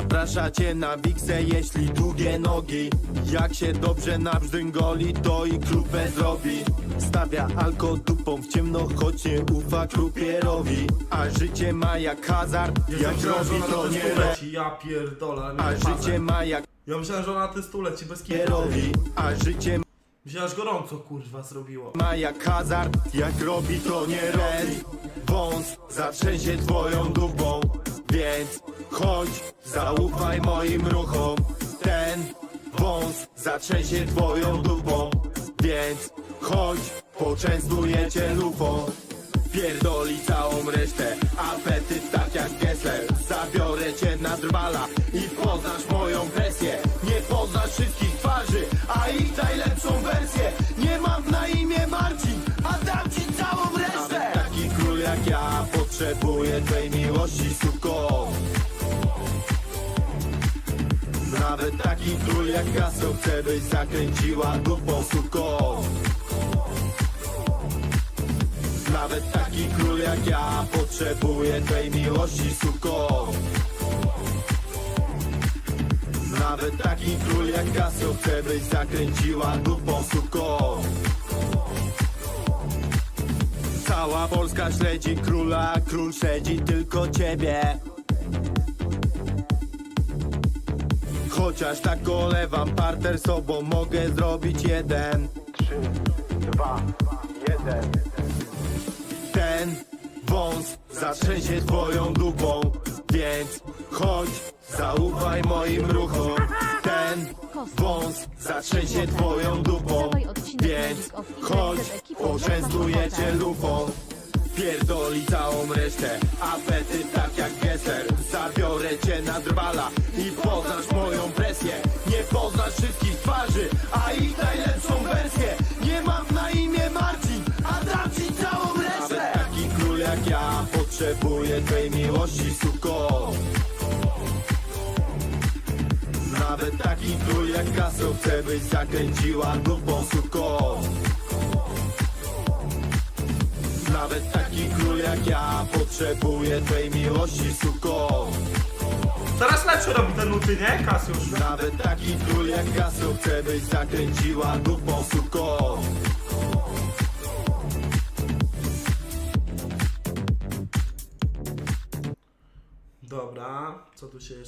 Zaprasza cię na wiksę, jeśli długie nogi. Jak się dobrze nabrzdęgoli, to i krupę zrobi Stawia alko dupą w ciemno, choć nie ufa krupierowi. A życie ma jak hazard, jak robi to nie robi. Leci, ja pierdolę, ale A życie ma jak Ja myślałem, że ona na testu leci bez kitu. robi A życie że gorąco kurwa zrobiło. ma jak hazard, jak robi to nie robi. Wąs zatrzęsie twoją dupą Więc chodź, zaufaj moim ruchom. Ten wąs zatrzęsie twoją dupą. Więc chodź, poczęstuję cię lufą. Pierdoli całą resztę, apetyt tak jak Gessler. Zabiorę cię na drwala i poznasz moją presję. Nie poznasz wszystkich twarzy, a ich najlepszą wersję. Nie mam na imię Marcin, a dam ci całą resztę. Nawet taki król jak ja potrzebuje twej miłości, Nawet taki król jak Gaso chce byś zakręciła dupą, suko nawet taki król jak ja potrzebuje twej miłości, suko Nawet taki król jak Casio chce byś zakręciła dupą, suko Cała Polska śledzi króla, król śledzi tylko ciebie Chociaż tak olewam parter sobą mogę zrobić jeden. Trzy, dwa, jeden. Ten wąs zatrzęsie twoją dupą Więc chodź, zaufaj moim ruchom. Ten wąs zatrzęsie twoją dupą Więc chodź, poczęstuję cię lufą. Pierdoli całą resztę Apetyt tak jak Gessler Zabiorę cię na twarzy A ich najlepszą wersję. Nie mam na imię Marcin A dam ci całą resztę. Nawet taki król jak ja Potrzebuje twej miłości, suko. Nawet taki król jak Casio Chce byś zakręciła dupą, suko. Nawet taki król jak ja potrzebuje twej miłości, suko Teraz lepszy robi ten luty, nie? Kasiusz. Nawet taki król jak Casio chce byś zakręciła dupą, suko Dobra, co tu się jeszcze